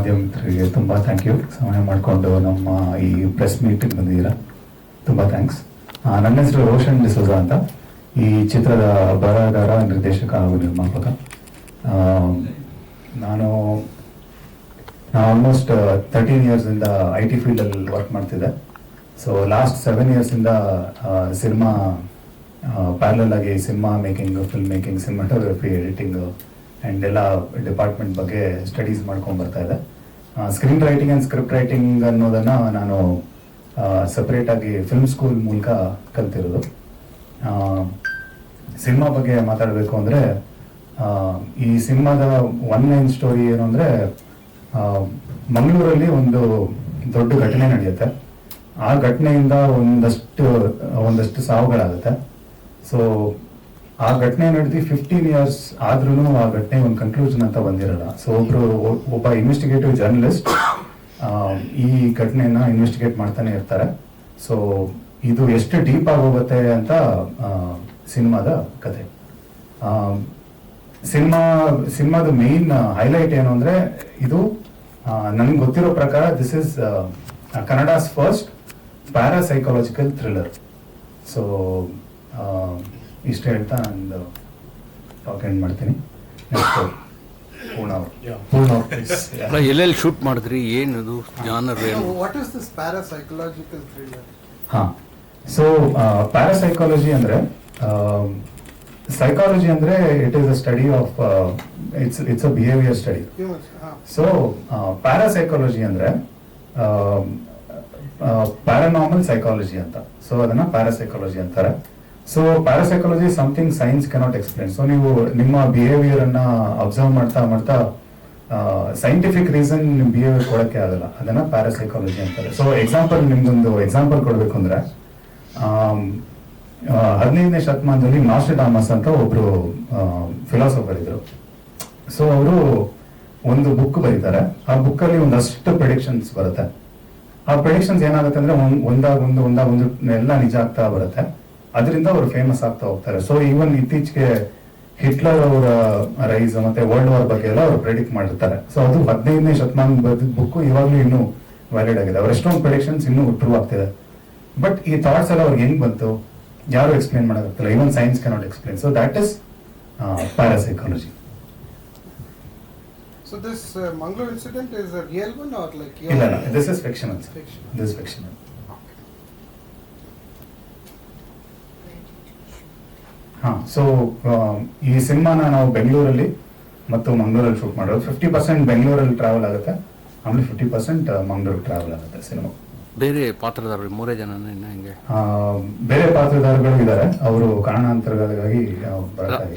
ಆ, ಮಾಧ್ಯಮ ತುಂಬ ಥ್ಯಾಂಕ್ ಯು ಸಮಯ ಮಾಡಿಕೊಂಡು ನಮ್ಮ ಈ ಪ್ರೆಸ್ ಮೀಟಿಂಗ್ ಬಂದಿದ್ದೀರಾ. ತುಂಬ ಥ್ಯಾಂಕ್ಸ್ ನನ್ನ ಹೆಸರು ರೋಷನ್ ಡಿಸೋಜಾ ಅಂತ. ಈ ಚಿತ್ರದ ಬರಹಗಾರ ನಿರ್ದೇಶಕ ಹಾಗೂ ನಿರ್ಮಾಪಕ. ನಾನು ನಾನು ಆಲ್ಮೋಸ್ಟ್ ತರ್ಟೀನ್ ಇಯರ್ಸಿಂದ ಐ ಟಿ ಫೀಲ್ಡಲ್ಲಿ ವರ್ಕ್ ಮಾಡ್ತಿದ್ದೆ. ಸೊ ಲಾಸ್ಟ್ ಸೆವೆನ್ ಇಯರ್ಸಿಂದ ಸಿನಿಮಾ ಪ್ಯಾರಲಲ್ ಆಗಿ cinema making film making cinematography editing and ಎಲ್ಲ ಡಿಪಾರ್ಟ್ಮೆಂಟ್ ಬಗ್ಗೆ ಸ್ಟಡೀಸ್ ಮಾಡ್ಕೊಂಡು ಬರ್ತಾ ಇದೆ. Screen writing and script writing ಅನ್ನೋದನ್ನು ನಾನು ಸಪ್ರೇಟಾಗಿ ಫಿಲ್ಮ್ ಸ್ಕೂಲ್ ಮೂಲಕ ಕಲ್ತಿರೋದು. ಸಿನಿಮಾ ಬಗ್ಗೆ ಮಾತಾಡಬೇಕು ಅಂದರೆ ಈ ಸಿನಿಮಾದ ಒನ್ ಲೈನ್ ಸ್ಟೋರಿ ಏನು ಅಂದರೆ ಮಂಗಳೂರಲ್ಲಿ ಒಂದು ದೊಡ್ಡ ಘಟನೆ ನಡೆಯುತ್ತೆ. ಆ ಘಟನೆಯಿಂದ ಒಂದಷ್ಟು ಒಂದಷ್ಟು ಸಾವುಗಳಾಗುತ್ತೆ. ಸೊ ಆ ಘಟನೆ ನಡೆದು ಫಿಫ್ಟೀನ್ ಇಯರ್ಸ್ ಆದ್ರೂ ಆ ಘಟನೆ ಒಂದು ಕನ್ಕ್ಲೂಷನ್ ಅಂತ ಬಂದಿರಲ್ಲ. ಸೊ ಒಬ್ರು ಒಬ್ಬ ಇನ್ವೆಸ್ಟಿಗೇಟಿವ್ ಜರ್ನಲಿಸ್ಟ್ ಈ ಘಟನೆಯನ್ನ ಇನ್ವೆಸ್ಟಿಗೇಟ್ ಮಾಡ್ತಾನೆ ಇರ್ತಾರೆ. ಸೊ ಇದು ಎಷ್ಟು ಡೀಪ್ ಆಗೋಗುತ್ತೆ ಅಂತ ಸಿನಿಮಾದ ಕತೆ. ಸಿನಿಮಾ, ಸಿನಿಮಾದ ಮೇನ್ ಹೈಲೈಟ್ ಏನು ಅಂದ್ರೆ, ಇದು ನನಗೆ ಗೊತ್ತಿರೋ ಪ್ರಕಾರ this is Kannada's first parapsychological thriller so ಇಷ್ಟ ಹೇಳ್ತಾ ನಂದು ಟಾಕ್ ಎಂಡ್ ಮಾಡ್ತೀನಿ. ನೆಕ್ಸ್ಟ್ ಪೂರ್ಣ ಅವ್ರು. ಪೂರ್ಣ ಅವ್ರು, please. ಅಲ್ಲ ಎಲ್ಲೆಲ್ಲಿ ಶೂಟ್ ಮಾಡಿದ್ರಿ? ಏನದು? ಜಾನರ್ ಏನು? What is this parapsychological thriller ಹಾ. ಸೊ ಪ್ಯಾರಾಸೈಕಾಲಜಿ ಅಂದ್ರೆ ಸೈಕಾಲಜಿ ಅಂದ್ರೆ it is a study of it's it's a behaviour study ಹಾ. ಸೊ ಪ್ಯಾರಾಸೈಕಾಲಜಿ ಅಂದ್ರೆ ಪ್ಯಾರಾನಾರ್ಮಲ್ ಸೈಕಾಲಜಿ ಅಂತ. ಸೊ ಅದನ್ನ ಪ್ಯಾರಾಸೈಕಾಲಜಿ ಅಂತಾರೆ. So parapsychology something science cannot explain so ನೀವು ನಿಮ್ಮ ಬಿಹೇವಿಯರ್ ಅನ್ನ ಅಬ್ಸರ್ವ್ ಮಾಡ್ತಾ ಮಾಡ್ತಾ ಸೈಂಟಿಫಿಕ್ ರೀಸನ್ ನಿಮ್ ಬಿಹೇವಿಯರ್ ಕೊಡಕ್ಕೆ ಆಗಲ್ಲ. ಅದನ್ನ ಪ್ಯಾರಾಸೈಕಾಲಜಿ ಅಂತಾರೆ. ಸೊ ಎಕ್ಸಾಂಪಲ್ ನಿಮ್ದೊಂದು ಎಕ್ಸಾಂಪಲ್ ಕೊಡ್ಬೇಕು ಅಂದ್ರೆ ಹದಿನೈದನೇ ಶತಮಾನದಲ್ಲಿ ಮಾಸ್ಟರ್ ಡಾಮಸ್ ಅಂತ ಒಬ್ರು ಫಿಲಾಸಫರ್ ಇದ್ರು. ಸೊ ಅವರು ಒಂದು ಬುಕ್ ಬರೀತಾರೆ. ಆ ಬುಕ್ ಅಲ್ಲಿ ಒಂದಷ್ಟು ಪ್ರಿಡಿಕ್ಷನ್ಸ್ ಬರುತ್ತೆ. ಆ ಪ್ರಿಡಿಕ್ಷನ್ಸ್ ಏನಾಗುತ್ತೆ ಅಂದ್ರೆ ಒಂದ್- ಒಂದಾಗ ಒಂದು ಒಂದಾಗ ಒಂದು ಎಲ್ಲ ನಿಜ ಆಗ್ತಾ ಬರುತ್ತೆ. ಅದರಿಂದ ಅವರು ಫೇಮಸ್ ಆಗ್ತಾ ಹೋಗ್ತಾರೆ. ಸೊ ಈವನ್ ಇತ್ತೀಚೆಗೆ ಹಿಟ್ಲರ್ ಅವರ ರೈಸ್ ಮತ್ತೆ ವರ್ಲ್ಡ್ ವಾರ್ ಬಗ್ಗೆ ಎಲ್ಲ ಅವರು ಪ್ರೆಡಿಕ್ಟ್ ಮಾಡಿರ್ತಾರೆ. ಸೊ ಅದು ಹದಿನೈದನೇ ಶತಮಾನ ಬರೆದಿದ್ದ ಬುಕ್ ಇವಾಗ್ಲೂ ಇನ್ನೂ ವ್ಯಾಲಿಡ್ ಆಗಿದೆ. ಅವ್ರ ಎಷ್ಟೊಂದು ಪ್ರೆಡಿಕ್ಷನ್ಸ್ ಇನ್ನೂ ಟ್ರೂ ಆಗ್ತಿದೆ. ಬಟ್ ಈ ಥಾಟ್ಸ್ ಎಲ್ಲ ಅವ್ರಿಗೆ ಹೆಂಗ್ ಬಂತು? ಯಾರು explain ಮಾಡೋಕ್ಕಾಗ್ತಿಲ್ಲ. Even science cannot explain so that is parapsychology so this Mangaluru incident is a real one or like ಇಲ್ಲ ಇಲ್ಲ. This is Fictional. Fiction. This fictional ಹಾ ಸೊ ಈ ಸಿನಿಮಾನ ನಾವು ಬೆಂಗಳೂರಲ್ಲಿ ಮತ್ತು ಮಂಗಳೂರಲ್ಲಿ ಶೂಟ್ ಮಾಡೋದು ಫಿಫ್ಟಿ ಪರ್ಸೆಂಟ್ ಬೆಂಗಳೂರಲ್ಲಿ ಟ್ರಾವೆಲ್ ಆಗುತ್ತೆ. ಆಮೇಲೆ ಫಿಫ್ಟಿ ಪರ್ಸೆಂಟ್ ಮಂಗಳೂರು ಟ್ರಾವೆಲ್ ಆಗುತ್ತೆ ಸಿನಿಮಾ ಬೇರೆ ಪಾತ್ರದಾರರು ಮೂರೇ ಜನ ಹೆಂಗೆ? ಬೇರೆ ಪಾತ್ರದಾರಗಳು ಇದ್ದಾರೆ. ಅವರು ಕಾರಣಾಂತರಗಳಿಗಾಗಿ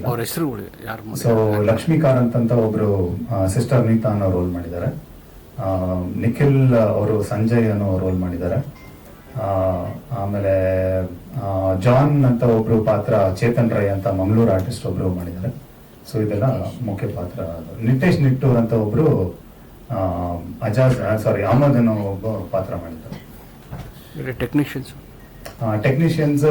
ಅವ್ರ ಹೆಸರುಗಳು ಯಾರು ಸೊ ಲಕ್ಷ್ಮೀಕಾಂತ್ ಅಂತ ಒಬ್ರು ಸಿಸ್ಟರ್ ನೀತಾ ಅನ್ನೋ ರೋಲ್ ಮಾಡಿದ್ದಾರೆ. ನಿಖಿಲ್ ಅವರು ಸಂಜಯ್ ಅನ್ನೋ ರೋಲ್ ಮಾಡಿದ್ದಾರೆ. ಆಮೇಲೆ ಜಾನ್ ಅಂತ ಒಬ್ರು ಪಾತ್ರ ಚೇತನ್ ರೈ ಅಂತ ಮಂಗಳೂರು ಆರ್ಟಿಸ್ಟ್ ಒಬ್ರು ಮಾಡಿದ್ದಾರೆ. ಸೊ ಇದೆಲ್ಲ ಮುಖ್ಯ ಪಾತ್ರ ನಿತೇಶ್ ನಿಟ್ಟೂರ್ ಅಂತ ಒಬ್ರು ಅಜಾಜ್ ಸಾರಿ ಅಹಮದ್ ಅನ್ನೋ ಒಬ್ಬ ಪಾತ್ರ ಮಾಡಿದ್ದಾರೆ. ಬೇರೆ ಟೆಕ್ನಿಷಿಯನ್ಸ್ ಟೆಕ್ನಿಷಿಯನ್ಸ್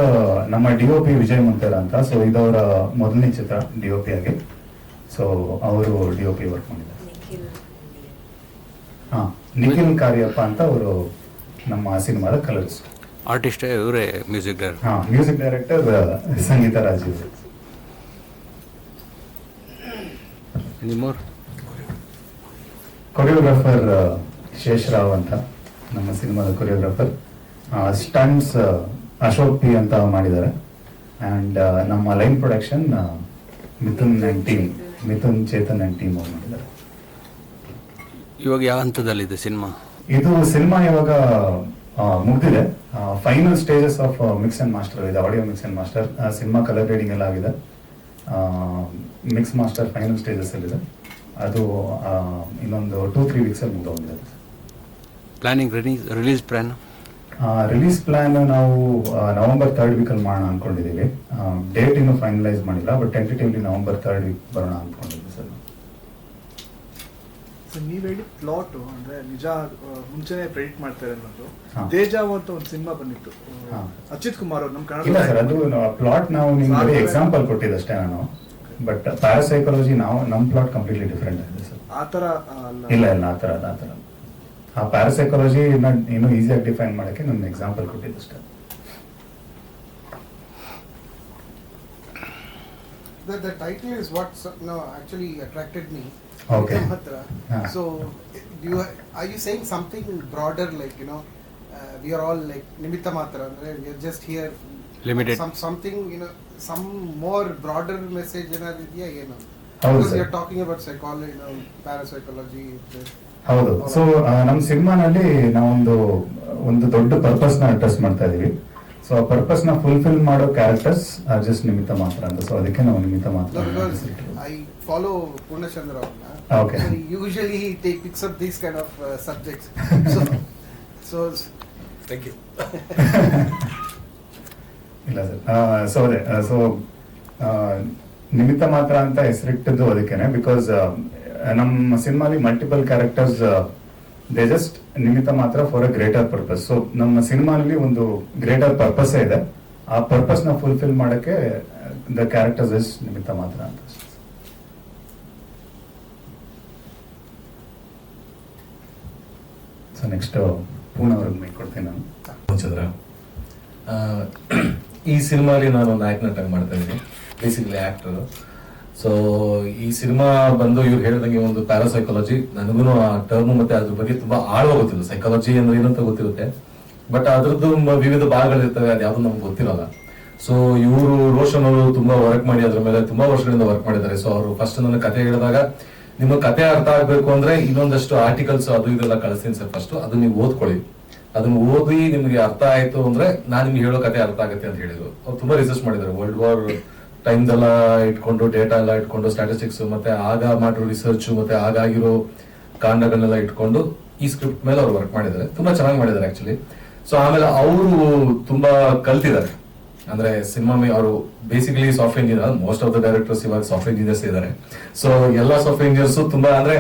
ನಮ್ಮ D O P Vijay Mantera ಅಂತ. ಸೊ ಇದವರ ಮೊದಲನೇ ಚಿತ್ರ ಡಿ ಒ ಪಿ ಆಗಿ. ಸೊ ಅವರು ಡಿ ಒ ಪಿ ವರ್ಕ್ ಮಾಡಿದ್ದಾರೆ. ಹಾ ನಿಖಿಲ್ ಕಾರ್ಯಪ್ಪ ಅಂತ ಅವರು ನಮ್ಮ ಸಿನಿಮಾದ ಕಲರ್ಸ್ ಆರ್ಟಿಸ್ಟ್ ಇವರೇ ಮ್ಯೂಸಿಕ್ ಡೈರೆಕ್ಟರ್? ಹಾ ಮ್ಯೂಸಿಕ್ ಡೈರೆಕ್ಟರ್ ಸಂಗೀತ ರಾಜೀವ್. ನಿಮ್ಮವ್ರು? ಕೊರಿಯೋಗ್ರಾಫರ್ ಶೇಷರಾವ್ ಅಂತ ನಮ್ಮ ಸಿನಿಮಾದ ಕೊರಿಯೋಗ್ರಾಫರ್. ಸ್ಟಂಟ್ಸ್ ಅಶೋಕ್ ಪಿ ಅಂತ ಮಾಡಿದ್ದಾರೆ. ಅಂಡ್ ನಮ್ಮ line production Mithun and team Mithun Chetan and team ಅವ್ರು ಮಾಡಿದ್ದಾರೆ. ಇವಾಗ ಯಾವ ಹಂತದಲ್ಲಿದೆ ಸಿನಿಮಾ? ಇದು ಸಿನಿಮಾ ಇವಾಗ ಮುಗ್ದಿದೆ. Final stages of mix and master ಇದೆ audio mix and master cinema colour grading ಎಲ್ಲ ಆಗಿದೆ. ಮಿಕ್ಸ್ ಮಾಸ್ಟರ್ ಫೈನಲ್ ಸ್ಟೇಜಸ್ ಅಲ್ಲಿದೆ ಅದು ಇನ್ನೊಂದು ಟೂ ತ್ರೀ ವೀಕ್ಸ್ ಅಲ್ಲಿ ಹೋಗಿದೆ planning release release plan release plan ನಾವು ನವೆಂಬರ್ ಥರ್ಡ್ ವೀಕಲ್ಲಿ ಅಲ್ಲಿ ಮಾಡೋಣ ಅನ್ಕೊಂಡಿದ್ದೀವಿ. ಡೇಟ್ ಇನ್ನೂ ಫೈನಲೈಸ್ ಮಾಡಿಲ್ಲ but tentatively November third week ಬರೋಣ ಸೊ ನೀವ್ ಹೇಳಿ ಪ್ಲಾಟ್ ಅಂದ್ರೆ ನಿಜ ಮುಂಚೆನೆ ಪ್ರೆಡಿಕ್ಟ್ ಮಾಡ್ತಾರೆ ಅನ್ನೋದು ಹಾ. ದೇಜಾವ್ ಅಂತ ಒಂದು ಸಿನಿಮಾ ಬಂದಿತ್ತು. ಅಚ್ಯುತ್ ಕುಮಾರ್ ಅವ್ರು ನಮ್ಮ ಸರ್ ಅದು ಪ್ಲಾಟ್ ನಾವು ನಿಮ್ಗೆ ಎಕ್ಸಾಂಪಲ್ ಎಕ್ಸಾಂಪಲ್ ಕೊಟ್ಟಿದ್ದಷ್ಟೇ ನಾನು ಬಟ್ ಪ್ಯಾರಾಸೈಕಾಲಜಿ ನಾವು ನಮ್ಮ ಪ್ಲಾಟ್ ಕಂಪ್ಲೀಟ್ಲಿ ಡಿಫ್ರೆಂಟ್ ಆಗಿದೆ ಸರ್ ಆ ಥರ ಇಲ್ಲ ಇಲ್ಲ ಆ ಥರ ಅಲ್ಲ ಆ ಥರ. ಆ ಪ್ಯಾರಾಸೈಕಾಲಜಿ ಇನ್ನೂ ಈಸಿಯಾಗಿ ಡಿಫೈನ್ ಮಾಡೋಕ್ಕೆ ನನ್ನ ಎಕ್ಸಾಂಪಲ್ ಕೊಟ್ಟಿದ್ದು ಅಷ್ಟೇ The, the title is what no, actually attracted me. Okay. So, do you, are you saying something broader, like you know, uh, we are all like Nimittamatra, andre, we are just here. Limited. Some something you know, some more broader message ಏನಾದ್ರು ಇದೆಯಾ ಏನು? ಹೌದು Because you are talking about psychology, you know, parapsychology. the- ಹೌದು so ನಮ್ಮ ಸಿನಿಮಾನಲ್ಲಿ ನಾವೊಂದು ಒಂದು ದೊಡ್ಡ ಪರ್ಪಸ್ನ ಅಡ್ರೆಸ್ ಮಾಡ್ತಾ ಇದೀವಿ ಸೊ ಆ ಪರ್ಪಸ್ನ ಫುಲ್ಫಿಲ್ ಮಾಡೋ ಕ್ಯಾರೆಕ್ಟರ್ಸ್ ಜಸ್ಟ್ ನಿಮಿತ್ತ ಮಾತ್ರ ಅಂತ ಸೊ ಅದಕ್ಕೆ ನಾವು ನಿಮಿತ್ತ ಮಾತ್ರ No, ಅಂತ because ಹೆಸರಿಟ್ಟಿರೋದು. I follow Purnachandra Avna. Okay. So he usually he take, picks up these kind of uh, subjects. so, so thank you ಇಲ್ಲ ಸರ್ ಸೊ ಅದೇ ಸೊ ನಿಮಿತ್ತ ಮಾತ್ರ ಅಂತ ಹೆಸರಿಟ್ಟಿದ್ದು ಅದಕ್ಕೇನೆ ಬಿಕಾಸ್ ನಮ್ಮ ಸಿನಿಮಾಲಿ ಮಲ್ಟಿಪಲ್ ಕ್ಯಾರೆಕ್ಟರ್ಸ್ ದೇ ಜಸ್ಟ್ ನಿಮಿತ್ತ ಮಾತ್ರ for a greater purpose so ನಮ್ಮ ಸಿನಿಮಾನಲ್ಲಿ ಒಂದು ಗ್ರೇಟರ್ ಪರ್ಪಸ್ ಇದೆ. ಆ ಪರ್ಪಸ್ನ ಫುಲ್ಫಿಲ್ ಮಾಡಕ್ಕೆ ದ ಕ್ಯಾರೆಕ್ಟರ್ಸ್ ಇಸ್ ನಿಮಿತ್ತ ಮಾತ್ರ ಅಂತ. ಸೊ ನೆಕ್ಸ್ಟ್ ಪೂರ್ಣ ಅವ್ರಿಗೆ ಮೈಕ್ ಕೊಡ್ತೀನಿ ನಾನು. ಚಂದ್ರ ಈ ಸಿನಿಮಾಲಿ ನಾನು ಒಂದು ಆಕ್ಟ್ ನಟಾಗಿ ಮಾಡ್ತಾ ಇದ್ದೀನಿ. ಬೇಸಿಕಲಿ ಆಕ್ಟರ್ ಸೊ ಈ ಸಿನಿಮಾ ಬಂದು ಇವ್ರು ಹೇಳಿದಂಗೆ ಒಂದು ಪ್ಯಾರಾಸೈಕಾಲಜಿ ನನಗೂ ಆ ಟರ್ಮ್ ಮತ್ತೆ ಅದ್ರ ಬಗ್ಗೆ ತುಂಬಾ ಆಳವಾಗಿ ಗೊತ್ತಿಲ್ಲ ಸೈಕಾಲಜಿ ಅಂದ್ರೆ ಏನಂತ ಗೊತ್ತಿರುತ್ತೆ. ಬಟ್ ಅದ್ರದ್ದು ವಿವಿಧ ಭಾಗಗಳಿರ್ತವೆ ಅದು ಯಾವ್ದು ನಮ್ಗೆ ಗೊತ್ತಿರಲ್ಲ. ಸೊ ಇವರು ರೋಷನ್ ಅವರು ತುಂಬಾ ವರ್ಕ್ ಮಾಡಿ ಅದ್ರ ಮೇಲೆ ತುಂಬಾ ವರ್ಷಗಳಿಂದ ವರ್ಕ್ ಮಾಡಿದ್ದಾರೆ. ಸೊ ಅವರು ಫಸ್ಟ್ ನನ್ನ ಕತೆ ಹೇಳಿದಾಗ ನಿಮ್ಮ ಕತೆ ಅರ್ಥ ಆಗ್ಬೇಕು ಅಂದ್ರೆ ಇನ್ನೊಂದಷ್ಟು ಆರ್ಟಿಕಲ್ಸ್ ಅದು ಇದೆಲ್ಲ ಕಳಿಸ್ತೀನಿ ಸರ್ ಫಸ್ಟ್ ಅದು ನೀವು ಓದ್ಕೊಳ್ಳಿ. ಅದನ್ನ ಓದಿ ನಿಮ್ಗೆ ಅರ್ಥ ಆಯ್ತು ಅಂದ್ರೆ ನಾನು ನಿಮ್ಗೆ ಹೇಳೋ ಕತೆ ಅರ್ಥ ಆಗುತ್ತೆ ಅಂತ ಹೇಳಿದ್ರು. ಅವ್ರು ತುಂಬಾ ರಿಸರ್ಚ್ ಮಾಡಿದ್ದಾರೆ. ವರ್ಲ್ಡ್ ವಾರ್ ಟೈಮ್ದೆಲ್ಲ ಇಟ್ಕೊಂಡು ಡೇಟಾ ಎಲ್ಲ ಇಟ್ಕೊಂಡು ಸ್ಟಾಟಿಸ್ಟಿಕ್ಸ್ ಮತ್ತೆ ಆಗ ಮಾಡಿರೋ ರಿಸರ್ಚ್ ಮತ್ತೆ ಆಗಾಗಿರೋ ಕಾಂಡಗಳನ್ನೆಲ್ಲ ಇಟ್ಕೊಂಡು ಈ ಸ್ಕ್ರಿಪ್ಟ್ ಮೇಲೆ ಅವ್ರು ವರ್ಕ್ ಮಾಡಿದ್ದಾರೆ. ತುಂಬಾ ಚೆನ್ನಾಗಿ ಮಾಡಿದ್ದಾರೆ ಆಕ್ಚುಲಿ ಸೊ ಆಮೇಲೆ ಅವರು ತುಂಬಾ ಕಲ್ತಿದ್ದಾರೆ. ಅಂದ್ರೆ ಸಿನಿಮಾ ಅವರು basically software engineer most of the directors ಇವಾಗ ಸಾಫ್ಟ್ವೇರ್ ಇಂಜಿನಿಯರ್ಸ್ ಇದ್ದಾರೆ. ಸೊ ಎಲ್ಲ ಸಾಫ್ಟ್ವೇರ್ ಇಂಜಿನಿಯರ್ಸ್ ತುಂಬಾ ಅಂದ್ರೆ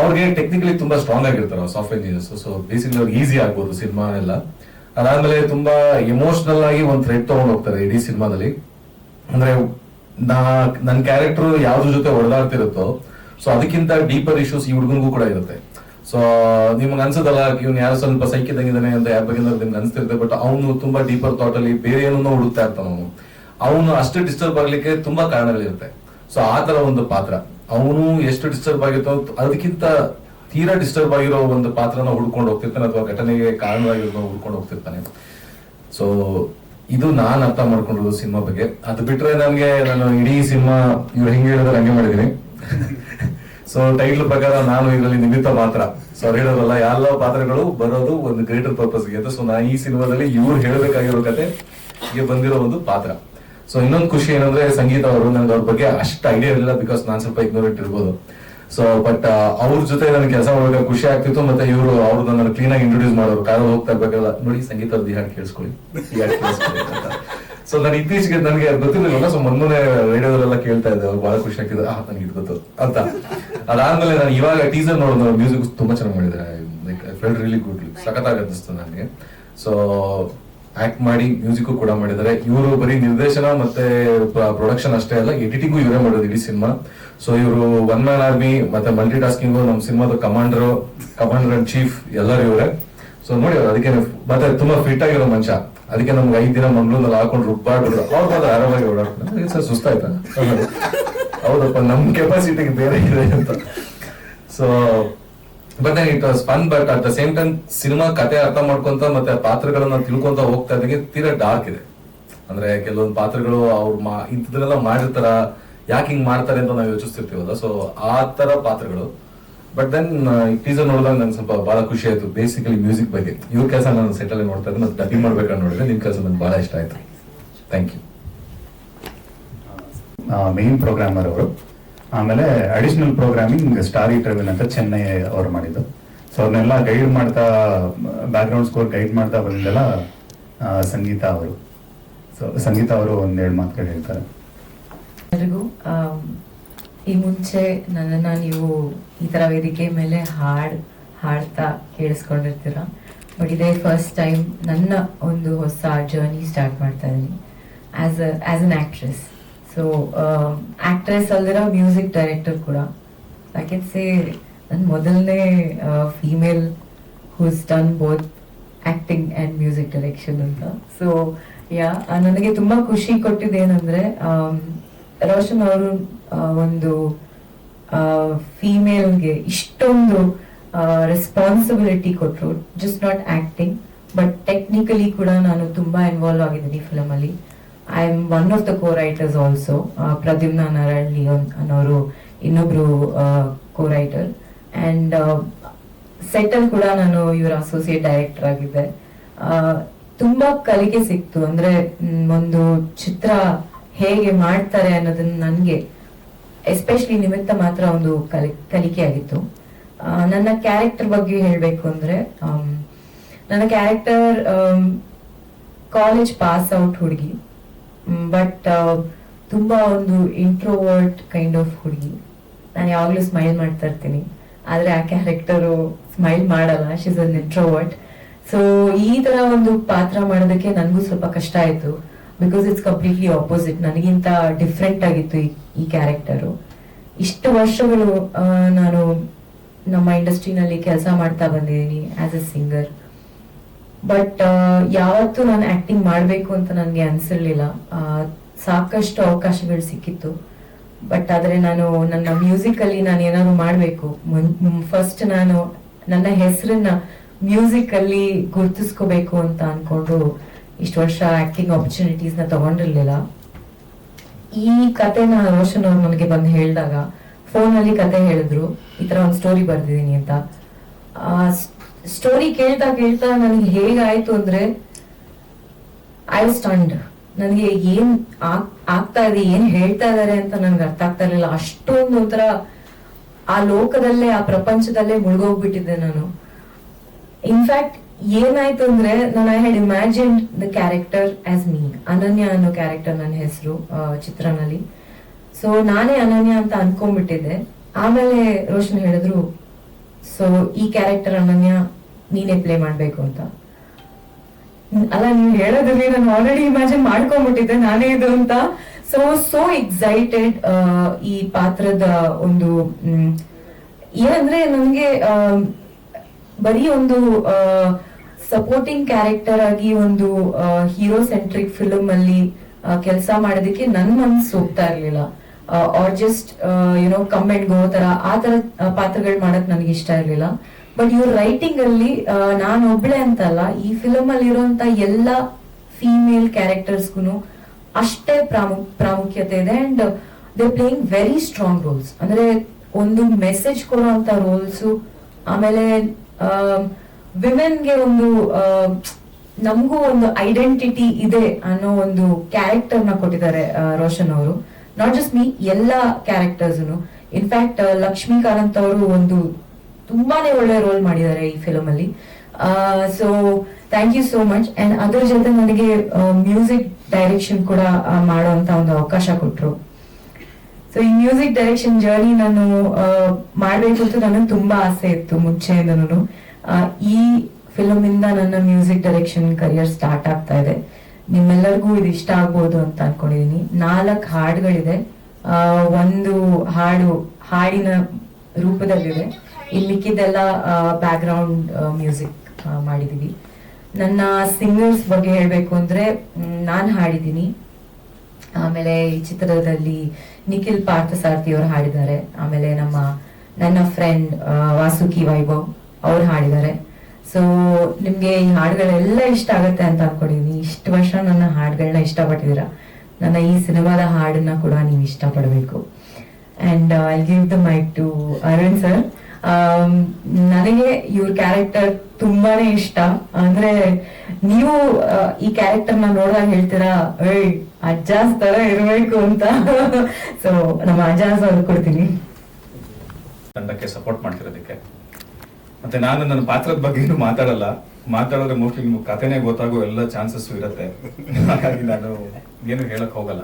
ಅವ್ರಿಗೆ ಟೆಕ್ನಿಕಲಿ ತುಂಬಾ ಸ್ಟ್ರಾಂಗ್ ಆಗಿರ್ತಾರೆ ಸಾಫ್ಟ್ವೇರ್ ಇಂಜಿನಿಯರ್ಸ್ ಸೊ ಬೇಸಿಕಲಿ ಅವ್ರಿಗೆ ಈಸಿ ಆಗ್ಬೋದು ಸಿನಿಮಾ ಎಲ್ಲ. ಅದಾದ್ಮೇಲೆ ತುಂಬಾ ಎಮೋಷನಲ್ ಆಗಿ ಒಂದು ಥ್ರೆಡ್ ತಗೊಂಡು ಹೋಗ್ತಾರೆ ಇಡೀ ಸಿನಿಮಾದಲ್ಲಿ. ಅಂದ್ರೆ ನಾ ನನ್ನ ಕ್ಯಾರೆಕ್ಟರ್ ಯಾವ್ದ್ರ ಜೊತೆ ಹೊಡೆದಾಡ್ತಿರುತ್ತೋ ಸೊ ಅದಕ್ಕಿಂತ ಡೀಪರ್ ಇಶ್ಯೂಸ್ ಈ ಹುಡುಗನಿಗೂ ಕೂಡ ಇರುತ್ತೆ. ಸೊ ನಿಮ್ಗೆ ಅನ್ಸದಲ್ಲ, ಇವ್ನು ಯಾರು ಸ್ವಲ್ಪ ಸೈಕಿದಂಗಿದ್ದಾನೆ ಅಂತ ಯಾರ ಬಗ್ಗೆ ನಿಮ್ಗೆ ಅನ್ಸ್ತಿರುತ್ತೆ ಬಟ್ ಅವನು ತುಂಬಾ ಡೀಪರ್ ಥಾಟ್ ಅಲ್ಲಿ ಬೇರೆ ಏನನ್ನೋ ಹುಡುಕ್ತಾ ಇರ್ತಾನ ಅವನು. ಅವನು ಅಷ್ಟು ಡಿಸ್ಟರ್ಬ್ ಆಗ್ಲಿಕ್ಕೆ ತುಂಬಾ ಕಾರಣಗಳಿರುತ್ತೆ. ಸೊ ಆ ತರ ಒಂದು ಪಾತ್ರ. ಅವನು ಎಷ್ಟು ಡಿಸ್ಟರ್ಬ್ ಆಗಿರ್ತೋ, ಅದಕ್ಕಿಂತ ತೀರಾ ಡಿಸ್ಟರ್ಬ್ ಆಗಿರೋ ಒಂದು ಪಾತ್ರನ ಹುಡ್ಕೊಂಡು ಹೋಗ್ತಿರ್ತಾನೆ, ಅಥವಾ ಘಟನೆಗೆ ಕಾರಣವಾಗಿರೋ ಹುಡ್ಕೊಂಡು ಹೋಗ್ತಿರ್ತಾನೆ. ಸೊ ಇದು ನಾನು ಅರ್ಥ ಮಾಡ್ಕೊಂಡಿರೋದು ಸಿನಿಮಾ ಬಗ್ಗೆ. ಅದು ಬಿಟ್ರೆ ನನಗೆ ನಾನು ಇಡೀ ಸಿನಿಮಾ ಇವ್ರು ಹೆಂಗೆ ಹೇಳಿದ್ರೆ ಹಂಗೆ ಮಾಡಿದೀನಿ. ಸೊ ಟೈಟ್ಲ್ ಪ್ರಕಾರ ನಾನು ಇದರಲ್ಲಿ ನಿಮಿತ್ತ ಮಾತ್ರ ಸೊ ಅವ್ರು ಹೇಳೋದಲ್ಲ ಎಲ್ಲ ಪಾತ್ರಗಳು ಬರೋದು ಒಂದು ಗ್ರೇಟರ್ ಪರ್ಪಸ್ಗೆ ಅಂತ. ಸೊ ನಾನು ಈ ಸಿನಿಮಾದಲ್ಲಿ ಇವ್ರು ಹೇಳಬೇಕಾಗಿರೋ ಕತೆ ಬಂದಿರೋ ಒಂದು ಪಾತ್ರ. ಸೊ ಇನ್ನೊಂದು ಖುಷಿ ಏನಂದ್ರೆ ಸಂಗೀತ ಅವರು ನನಗೆ ಅವ್ರ ಬಗ್ಗೆ ಅಷ್ಟು ಐಡಿಯಾ ಇರಲಿಲ್ಲ ಬಿಕಾಸ್ ನಾನು ಸ್ವಲ್ಪ ಇಗ್ನೋರೆಂಟ್ ಇರ್ಬೋದು. ಸೊ ಬಟ್ ಅವ್ರ ಜೊತೆ ನನಗೆ ಕೆಲಸ ಮಾಡುವಾಗ ಖುಷಿ ಆಗ್ತಿತ್ತು ಮತ್ತೆ ಇವರು ಅವ್ರು ನನ್ನ ಕ್ಲೀನ್ ಆಗಿ ಇಂಟ್ರೊಡ್ಯೂಸ್ ಮಾಡೋರು. ಕಾರಲ್ಲಿ ಹೋಗ್ತಾ ಇರ್ಬೇಕಲ್ಲ ನೋಡಿ ಸಂಗೀತ ಈ ಹಾಡು ಕೇಳಿಸ್ಕೊಳ್ಳಿ. ಕೇಳಿಸ್ಕೊಳ್ಳಿ ಅಂತ. ಸೊ ನಾನು ಇತ್ತೀಚೆಗೆ ನನಗೆ ಗೊತ್ತಿರಲಿಲ್ಲ ಸೊ ಮೊನ್ನೆ ರೇಡಿಯೋದಲ್ಲೆಲ್ಲ ಕೇಳ್ತಾ ಇದ್ದೆ. ಅವ್ರು ಬಹಳ ಖುಷಿ ಆಗ್ತಿದ್ದೆ ಆ ನನಗೆ ಇದು ಗೊತ್ತು ಅಂತ. ಅದಾದ್ಮೇಲೆ ನಾನು ಇವಾಗ ಟೀಸರ್ ನೋಡಿದ ಮ್ಯೂಸಿಕ್ ತುಂಬಾ ಚೆನ್ನಾಗಿ ಮಾಡಿದ್ದಾರೆ. ಲೈಕ್ ಫೆಲ್ ರಿಲಿ ಗುಡ್ ಸಖತ್ತಾಗಿ ಅನ್ನಿಸ್ತು ನನಗೆ. ಸೊ ಆಕ್ಟ್ ಮಾಡಿ ಮ್ಯೂಸಿಕ್ ಕೂಡ ಮಾಡಿದ್ದಾರೆ. ಇವರು ಬರೀ ನಿರ್ದೇಶನ ಮತ್ತೆ ಪ್ರೊಡಕ್ಷನ್ ಅಷ್ಟೇ ಅಲ್ಲ ಎಡಿಟಿಂಗು ಇವರೇ ಮಾಡೋದು ಇಡೀ ಸಿನಿಮಾ ಸೊ ಇವರು ಒನ್ ಮ್ಯಾನ್ ಆರ್ಮಿ ಮತ್ತೆ ಮಲ್ಟಿ ಟಾಸ್ಕಿಂಗ್ ನಮ್ಮ ಸಿನಿಮಾದ ಕಮಾಂಡರ್ ಕಮಾಂಡರ್ ಅಂಡ್ ಚೀಫ್ ಎಲ್ಲರೂ ಇವರೇ. ಸೊ ನೋಡಿ ಅದಕ್ಕೆ ಮತ್ತೆ ತುಂಬಾ ಫಿಟ್ ಆಗಿರೋ ಮನುಷ್ಯ. ಅದಕ್ಕೆ ನಮ್ಗೆ ಐದ್ ದಿನ ಮಂಗಳೂರಲ್ಲಿ ಹಾಕೊಂಡು ರುಬ್ಬಾಡ್ರು ಅವ್ರು ಮಾತ್ರ ಆರಾಮಾಗಿ ಓಡಾಡ್ತಾರೆ ಸರ್ ಸುಸ್ತಾಯ್ತಾ? ಹೌದಪ್ಪ, ನಮ್ ಕೆಪಾಸಿಟಿಗೆ ಬೇರೆ ಇದೆ ಅಂತ. So but it was fun but at the same time cinema ಕತೆ ಅರ್ಥ ಮಾಡ್ಕೊಂತ ಮತ್ತೆ ಪಾತ್ರಗಳನ್ನ ತಿಳ್ಕೊಂತ ಹೋಗ್ತಾ ಇದ್ದಂಗೆ ತೀರಾ ಡಾರ್ಕ್ ಇದೆ. ಅಂದ್ರೆ ಕೆಲವೊಂದು ಪಾತ್ರಗಳು ಅವ್ರು ಮಾ ಇಂಥದ್ದನ್ನೆಲ್ಲ ಮಾಡಿರ್ತಾರ. ಯಾಕೆ ಹಿಂಗ್ ಮಾಡ್ತಾರೆ ಅಂತ ನಾವು ಯೋಚಿಸ್ತಿರ್ತೀವಲ್ಲ? ಸೊ ಆ ತರ ಪಾತ್ರಗಳು. ಬಟ್ ದೆನ್ ಟೀಸರ್ ನೋಡಿದಾಗ ನಂಗೆ ಸ್ವಲ್ಪ ಬಹಳ ಖುಷಿ ಆಯ್ತು. ಬೇಸಿಕಲಿ ಮ್ಯೂಸಿಕ್ ಬಗ್ಗೆ. ಇವ್ರ ಕೆಲಸ ನಾನು ಸೆಟಲ್ ನೋಡ್ತಾ ಇದ್ದೆ ಮತ್ತೆ ಡಬ್ಬಿ ಮಾಡ್ಬೇಕು ನೋಡಿದ್ರೆ ನಿಮ್ ಕೆಲಸ ನಂಗೆ ಬಹಳ ಇಷ್ಟ ಆಯ್ತು. ಥ್ಯಾಂಕ್ ಯು ಮೇನ್ ಪ್ರೋಗ್ರಾಮರ್ ಅವರು. ಆಮೇಲೆ ಅಡಿಷನಲ್ ಪ್ರೋಗ್ರಾಮಿಂಗ್ ಸ್ಟಾರಿ ಟ್ರೆವೆಲ್ ಅಂತ ಚೆನ್ನೈ ಅವರು ಮಾಡಿದ್ದು. ಸೊ ಅವ್ರನ್ನೆಲ್ಲ ಗೈಡ್ ಮಾಡ್ತಾ ಬ್ಯಾಕ್ಗ್ರೌಂಡ್ ಸ್ಕೋರ್ ಗೈಡ್ ಮಾಡ್ತಾ ಬಂದಿದ್ದೆಲ್ಲ ಸಂಗೀತ ಅವರು. ಸೊ ಸಂಗೀತ ಅವರು ಒಂದೆರಡು ಮಾತುಗಳು ಹೇಳ್ತಾರೆ. ಎಲ್ರಿಗೂ ಈ ಮುಂಚೆ ನನ್ನನ್ನು ನೀವು ಈ ಥರ ವೇದಿಕೆ ಮೇಲೆ ಹಾಡ್, ಹಾಡ್ತಾ ಕೇಳಿಸ್ಕೊಂಡಿರ್ತೀರ? ಬಟ್ ಇದೇ ಫಸ್ಟ್ ಟೈಮ್ ನನ್ನ ಒಂದು ಹೊಸ ಜರ್ನಿ ಸ್ಟಾರ್ಟ್ ಮಾಡ್ತಾ ಇದ್ದೀನಿ. As a as an actress so actress ಅಲ್ದಿರೋ music director ಕೂಡ. ಐ ಕ್ಯಾನ್ ಸೇ ನನ್ನ ಮೊದಲನೇ female who's done both acting and music direction ಅಂತ. ಸೊ ಯಾ ನನಗೆ ತುಂಬಾ ಖುಷಿ ಕೊಟ್ಟಿದ್ದೇನೆಂದ್ರೆ ರೋಷನ್ ಅವರು ಒಂದು ಫೀಮೇಲ್ಗೆ ಇಷ್ಟೊಂದು ರೆಸ್ಪಾನ್ಸಿಬಿಲಿಟಿ ಕೊಟ್ಟರು just not acting but technically ಕೂಡ ನಾನು ತುಂಬಾ ಇನ್ವಾಲ್ವ್ ಆಗಿದ್ದೀನಿ ಫಿಲಮ್ ಅಲ್ಲಿ I am one of the co writers also Pradyumna Narayan Leon ಅನ್ನೋರು ಇನ್ನೊಬ್ರು ಕೋ ರೈಟರ್ ಅಂಡ್ ಸೆಟಲ್ ಕೂಡ ನಾನು ಇವರ ಅಸೋಸಿಯೇಟ್ ಡೈರೆಕ್ಟರ್ ಆಗಿದ್ದೆ. ತುಂಬಾ ಕಲಿಕೆ ಸಿಕ್ತು. ಅಂದ್ರೆ ಒಂದು ಚಿತ್ರ ಹೇಗೆ ಮಾಡ್ತಾರೆ ಅನ್ನೋದನ್ನ ನನಗೆ ಎಸ್ಪೆಷಲಿ ನಿಮಿತ್ತ ಮಾತ್ರ ಒಂದು ಕಲಿ, ಕಲಿಕೆ ಆಗಿತ್ತು. ನನ್ನ ಕ್ಯಾರೆಕ್ಟರ್ ಬಗ್ಗೆ ಹೇಳಬೇಕು ಅಂದ್ರೆ ನನ್ನ ಕ್ಯಾರೆಕ್ಟರ್ ಕಾಲೇಜ್ ಪಾಸ್ ಔಟ್ ಹುಡುಗಿ. ಬಟ್ ತುಂಬಾ ಒಂದು ಇಂಟ್ರೋವರ್ಟ್ ಕೈಂಡ್ ಆಫ್ ಹುಡುಗಿ. ನಾನು ಯಾವಾಗ್ಲೂ ಸ್ಮೈಲ್ ಮಾಡ್ತಾ ಇರ್ತೀನಿ. ಆದ್ರೆ ಆ ಕ್ಯಾರೆಕ್ಟರು ಸ್ಮೈಲ್ ಮಾಡಲ್ಲ. ಶಿಸ್ ಅನ್ ಇಂಟ್ರೋವರ್ಟ್ ಸೊ ಈ ತರ ಒಂದು ಪಾತ್ರ ಮಾಡೋದಕ್ಕೆ ನನಗೂ ಸ್ವಲ್ಪ ಕಷ್ಟ ಆಯ್ತು. ಬಿಕಾಸ್ ಇಟ್ಸ್ ಕಂಪ್ಲೀಟ್ಲಿ ಆಪೋಸಿಟ್ ನನಗಿಂತ ಡಿಫ್ರೆಂಟ್ ಆಗಿತ್ತು ಈ- ಕ್ಯಾರೆಕ್ಟರು ಇಷ್ಟು ವರ್ಷಗಳು ನಾನು ನಮ್ಮ ಇಂಡಸ್ಟ್ರಿನಲ್ಲಿ ಕೆಲಸ ಮಾಡ್ತಾ ಬಂದಿದ್ದೀನಿ ಆಸ್ ಎ ಸಿಂಗರ್ ಬಟ್ ಯಾವತ್ತೂ ನಾನು ಆಕ್ಟಿಂಗ್ ಮಾಡಬೇಕು ಅಂತ ನನಗೆ ಅನ್ಸಿರ್ಲಿಲ್ಲ. ಸಾಕಷ್ಟು ಅವಕಾಶಗಳು ಸಿಕ್ಕಿತ್ತು. ಬಟ್ ಆದರೆ ನಾನು ನನ್ನ ಮ್ಯೂಸಿಕಲ್ಲಿ ನಾನು ಏನಾದ್ರು ಮಾಡಬೇಕು. ಫಸ್ಟ್ ನಾನು ನನ್ನ ಹೆಸರನ್ನ ಮ್ಯೂಸಿಕಲ್ಲಿ ಗುರ್ತಿಸ್ಕೋಬೇಕು ಅಂತ ಅನ್ಕೊಂಡು ಇಷ್ಟು ವರ್ಷ ಆಕ್ಟಿಂಗ್ನ ತಗೊಂಡಿರ್ಲಿಲ್ಲ. ಈ ಕತೆನ ರೋಷನ್ ಅವ್ರು ನನಗೆ ಬಂದು ಹೇಳಿದಾಗ ಫೋನ್ ಅಲ್ಲಿ ಕತೆ ಹೇಳಿದ್ರು, ಈ ತರ ಒಂದು ಸ್ಟೋರಿ ಬರ್ದಿದೀನಿ ಅಂತ. ಆ ಸ್ಟೋರಿ ಕೇಳ್ತಾ ಕೇಳ್ತಾ ನನಗೆ ಹೇಗಾಯ್ತು ಅಂದ್ರೆ ಐ ಸ್ಟಂಡ್ ನನಗೆ ಏನ್ ಆಗ್- ಆಗ್ತಾ ಇದೆ, ಏನ್ ಹೇಳ್ತಾ ಇದಾರೆ ಅಂತ ನನ್ಗೆ ಅರ್ಥ ಆಗ್ತಾ ಇರಲಿಲ್ಲ. ಅಷ್ಟೊಂದು ಒಂಥರ ಆ ಲೋಕದಲ್ಲೇ, ಆ ಪ್ರಪಂಚದಲ್ಲೇ ಮುಳುಗೋಗ್ಬಿಟ್ಟಿದ್ದೆ ನಾನು. ಇನ್ಫ್ಯಾಕ್ಟ್ ಏನಾಯ್ತು ಅಂದ್ರೆ ನಾನು I had imagine the character as me Ananya ಅನ್ನೋ ಕ್ಯಾರೆಕ್ಟರ್ ನನ್ನ ಹೆಸರು ಚಿತ್ರನಲ್ಲಿ. ಸೊ ನಾನೇ ಅನನ್ಯ ಅಂತ ಅನ್ಕೊಂಡ್ಬಿಟ್ಟಿದ್ದೆ. ಆಮೇಲೆ ರೋಷನ್ ಹೇಳಿದ್ರು ಸೊ ಈ ಕ್ಯಾರೆಕ್ಟರ್ ಅನನ್ಯ ನೀನೇ ಪ್ಲೇ ಮಾಡ್ಬೇಕು ಅಂತ. ಅಲ್ಲ, ನೀವು ಹೇಳೋದ್ರಲ್ಲಿ ನಾನು ಆಲ್ರೆಡಿ ಇಮ್ಯಾಜಿನ್ ಮಾಡ್ಕೊಂಡ್ಬಿಟ್ಟಿದ್ದೆ, ನಾನೇ ಇದು ಅಂತ. ಸೊ ಸೋ ಎಕ್ಸೈಟೆಡ್ ಈ ಪಾತ್ರದ ಒಂದು ಏನಂದ್ರೆ, ನನಗೆ ಬರೀ ಒಂದು ಸಪೋರ್ಟಿಂಗ್ ಕ್ಯಾರೆಕ್ಟರ್ ಆಗಿ ಒಂದು ಹೀರೋ ಸೆಂಟ್ರಿಕ್ ಫಿಲಮ್ ಅಲ್ಲಿ ಕೆಲಸ ಮಾಡೋದಕ್ಕೆ ನನ್ ಮನ್ಸು ಹೋಗ್ತಾ ಇರ್ಲಿಲ್ಲ. Or just you know come and go ತರ ಆ ತರ ಪಾತ್ರಗಳು ಮಾಡಕ್ ನನಗೆ ಇಷ್ಟ ಇರ್ಲಿಲ್ಲ. ಬಟ್ ಇವ್ರ ರೈಟಿಂಗ್ ಅಲ್ಲಿ ನಾನು ಒಬ್ಳೆ ಅಂತಲ್ಲ ಈ ಫಿಲಮ್ ಅಲ್ಲಿ ಇರುವಂತ ಎಲ್ಲಾ ಫೀಮೇಲ್ ಕ್ಯಾರೆಕ್ಟರ್ಸ್ಗೂ ಅಷ್ಟೇ ಪ್ರಾಮು, ಪ್ರಾಮುಖ್ಯತೆ ಇದೆ and they playing very strong roles ಅಂದ್ರೆ ಒಂದು ಮೆಸೇಜ್ ಕೊಡುವಂತ ರೋಲ್ಸ್ ಆಮೇಲೆ ವಿಮೆನ್ಗೆ ಒಂದು ನಮಗೂ ಒಂದು ಐಡೆಂಟಿಟಿ ಇದೆ ಅನ್ನೋ ಒಂದು ಕ್ಯಾರೆಕ್ಟರ್ನ ಕೊಟ್ಟಿದ್ದಾರೆ ರೋಷನ್ ಅವರು. ನಾಟ್ ಜಸ್ಟ್ ಮೀ ಎಲ್ಲ ಕ್ಯಾರೆಕ್ಟರ್ಸ್ ಇನ್ಫ್ಯಾಕ್ಟ್ ಲಕ್ಷ್ಮೀಕಾಂತ್ ಅವರು ಒಂದು ತುಂಬಾನೇ ಒಳ್ಳೆ ರೋಲ್ ಮಾಡಿದ್ದಾರೆ ಈ ಫಿಲಮ್ ಅಲ್ಲಿ. So thank you so much and ಅದ್ರ ಜೊತೆ ನನಗೆ ಮ್ಯೂಸಿಕ್ ಡೈರೆಕ್ಷನ್ ಕೂಡ ಮಾಡುವಂತ ಒಂದು ಅವಕಾಶ ಕೊಟ್ರು. ಸೊ ಈ ಮ್ಯೂಸಿಕ್ ಡೈರೆಕ್ಷನ್ ಜರ್ನಿ ನಾನು ಮಾಡಬೇಕು ಅಂತ ನನಗೆ ತುಂಬಾ ಆಸೆ ಇತ್ತು ಮುಂಚೆಯಿಂದನೂ ಈ ಫಿಲಮ್ ಇಂದ ನನ್ನ ಮ್ಯೂಸಿಕ್ ಡೈರೆಕ್ಷನ್ ಕರಿಯರ್ ಸ್ಟಾರ್ಟ್ ಆಗ್ತಾ ಇದೆ. ನಿಮ್ಮೆಲ್ಲರಿಗೂ ಇದು ಇಷ್ಟ ಆಗ್ಬೋದು ಅಂತ ಅನ್ಕೊಂಡಿದೀನಿ. ನಾಲ್ಕು ಹಾಡುಗಳಿದೆ. ಒಂದು ಹಾಡು ಹಾಡಿನ ರೂಪದಲ್ಲಿದೆ. ಇಲ್ಲಿ ಮಿಕ್ಕಿದೆಲ್ಲ ಬ್ಯಾಕ್ ಗ್ರೌಂಡ್ ಮ್ಯೂಸಿಕ್ ಮಾಡಿದೀವಿ. ನನ್ನ ಸಿಂಗರ್ಸ್ ಬಗ್ಗೆ ಹೇಳಬೇಕು ಅಂದ್ರೆ ನಾನು ನಾನ್ ಹಾಡಿದ್ದೀನಿ. ಆಮೇಲೆ ಈ ಚಿತ್ರದಲ್ಲಿ ನಿಖಿಲ್ ಪಾರ್ಥಸಾರಥಿ ಅವರು ಹಾಡಿದ್ದಾರೆ. ಆಮೇಲೆ ನಮ್ಮ, ನನ್ನ ಫ್ರೆಂಡ್ ವಾಸುಕಿ ವೈಭವ್. ಅವ್ರು ಹಾಡಿದ್ದಾರೆ. ಸೊ ನಿಮ್ಗೆ ಈ ಹಾಡುಗಳೆಲ್ಲ ಇಷ್ಟ ಆಗುತ್ತೆ ಅಂತ ಅನ್ಕೊಂಡಿದೀನಿ. ಇಷ್ಟು ವರ್ಷ ನನ್ನ ಹಾಡುಗಳನ್ನ ಇಷ್ಟಪಟ್ಟಿದ್ದೀರಾ? ನನ್ನ ಈ ಸಿನಿಮಾದ ಹಾಡನ್ನ ಕೂಡ ನೀವು ಇಷ್ಟಪಡಬೇಕು. And I give the mic to Arun sir ನನಗೆ ಇವ್ರ ಕ್ಯಾರೆಕ್ಟರ್ ತುಂಬಾನೇ ಇಷ್ಟ. ಅಂದ್ರೆ ನೀವು ಈ ಕ್ಯಾರೆಕ್ಟರ್ನ ನೋಡಿದಾಗ ಹೇಳ್ತೀರಾ, ಏಯ್ ಅಜ್ಜಾಸ್ ತರ ಇರಬೇಕು ಅಂತ. ಸೊ ನಮ್ಮ ಅಜ್ಜಾಸ್ ಅವ್ರು ಕೊಡ್ತೀನಿ. ತಂಡಕ್ಕೆ ಸಪೋರ್ಟ್ ಮಾಡ್ತಿರೋದಕ್ಕೆ. ಮತ್ತೆ ನಾನು ನನ್ನ ಪಾತ್ರದ ಬಗ್ಗೆ ಏನು ಮಾತಾಡಲ್ಲ. ಮಾತಾಡಿದ್ರೆ ಮೋಸ್ಟ್ಲಿ ನಿಮ್ಗೆ ಕಥೆನೇ ಗೊತ್ತಾಗೋ ಎಲ್ಲ ಚಾನ್ಸಸ್ ಇರುತ್ತೆ. ಹಾಗಾಗಿ ನಾನು ಏನು ಹೇಳಕ್ ಹೋಗಲ್ಲ.